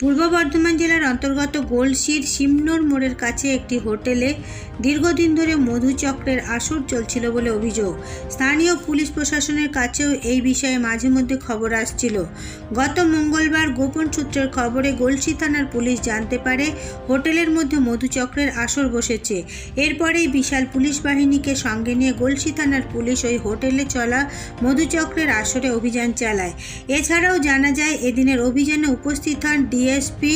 পূর্ব বর্ধমান জেলার অন্তর্গত গোলসির সিমনোর মোড়ের কাছে একটি হোটেলে দীর্ঘদিন ধরে মধুচক্রের আসর চলছিল বলে অভিযোগ। স্থানীয় পুলিশ প্রশাসনের কাছেও এই বিষয়ে মাঝে মধ্যে খবর আসছিল। গত মঙ্গলবার গোপন সূত্রের খবরে গলসি থানার পুলিশ জানতে পারে, হোটেলের মধ্যে মধুচক্রের আসর বসেছে। এরপরেই বিশাল পুলিশ বাহিনীকে সঙ্গে নিয়ে গলসি থানার পুলিশ ওই হোটেলে চলা মধুচক্রের আসরে অভিযান চালায়। এছাড়াও জানা যায়, এদিনের অভিযানে উপস্থিত হন ডিএসপি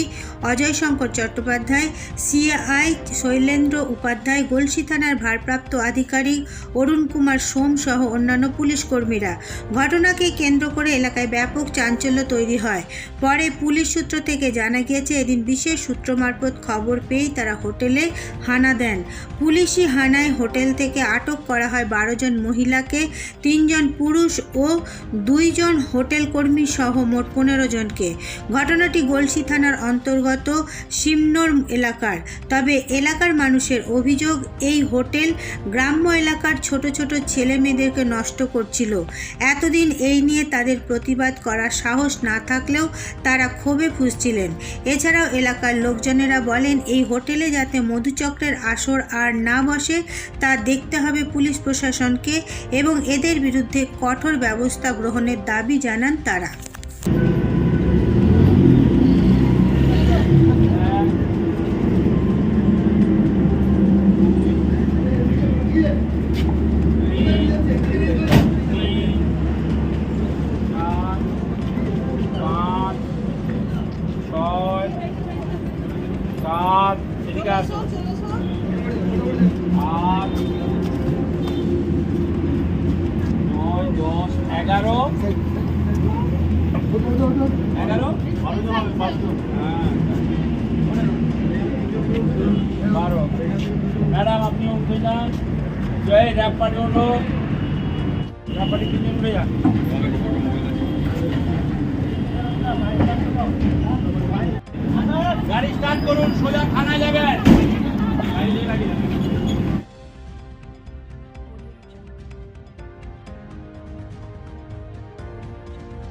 অজয় শঙ্কর চট্টোপাধ্যায়, সিআই শৈলেন্দ্র উপাধ্যায়, গলসি থানার ভারপ্রাপ্ত আধিকারিক অরুণ কুমার সোম সহ অন্যান্য পুলিশ কর্মীরা। ঘটনাকে কেন্দ্র করে এলাকায় ব্যাপক চাঞ্চল্য তৈরি হয়। পরে পুলিশ সূত্র থেকে জানা গিয়েছে, এদিন বিশেষ সূত্র মারফত খবর পেয়েই তারা হোটেলে হানা দেন। পুলিশি হানায় হোটেল থেকে আটক করা হয় বারো জন মহিলাকে তিনজন পুরুষ ও দুইজন হোটেল কর্মী সহ মোট পনেরো জনকে। ঘটনাটি গলসি থানার অন্তর্গত সিমনোর এলাকার। তবে এলাকার মানুষের অভিযোগ, এই হোটেল গ্রাম্য এলাকার ছোট ছোট ছেলে মেয়েদেরকে নষ্ট করছিল। এতদিন এই নিয়ে তাদের প্রতিবাদ করার সাহস না থাকলেও তারা ক্ষোভে ফুসছিলেন। এছাড়াও এলাকার লোকজনেরা বলেন, এই হোটেলে যাতে মধুচক্রের আসর আর না বসে, তা দেখতে হবে পুলিশ প্রশাসনকে এবং এদের বিরুদ্ধে কঠোর ব্যবস্থা গ্রহণের দাবি জানান তারা। সাত এদিকে আসো। আট, নয়, দশ, এগারো। এগারো? হ্যাঁ। বারো। ম্যাডাম, আপনি উঠে যান। জয় র্যাপ পার্টি ওঠো র্যাপ পার্টি তিনজন উঠে যান। করুন সোজা